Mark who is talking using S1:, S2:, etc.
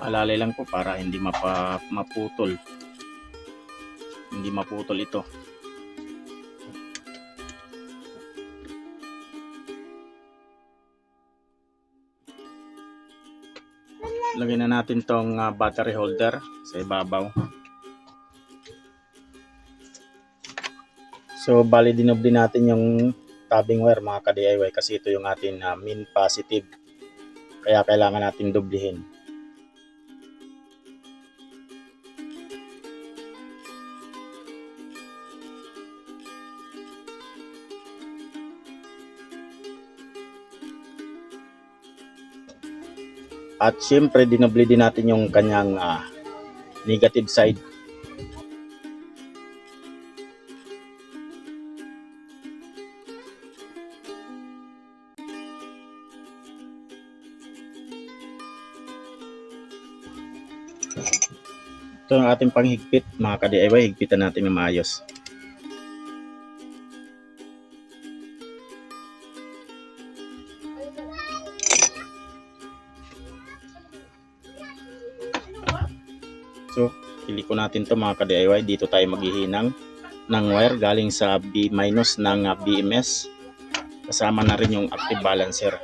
S1: alalay lang po para hindi mapa, maputol. Hindi maputol ito. Lagyan na natin tong ah, battery holder sa ibabaw. So, bali dinobli natin yung tabbing wire mga ka-DIY kasi ito yung ating ah, min positive. Kaya kailangan natin doblihin. At syempre, dinobli din natin yung kanyang ah, negative side. Ito ang ating panghigpit, mga ka-DIY. Higpitan natin ng maayos. So, pili ko natin to mga ka-DIY. Dito tayo maghihinang ng wire galing sa B- ng ah, BMS. Kasama na rin yung active balancer.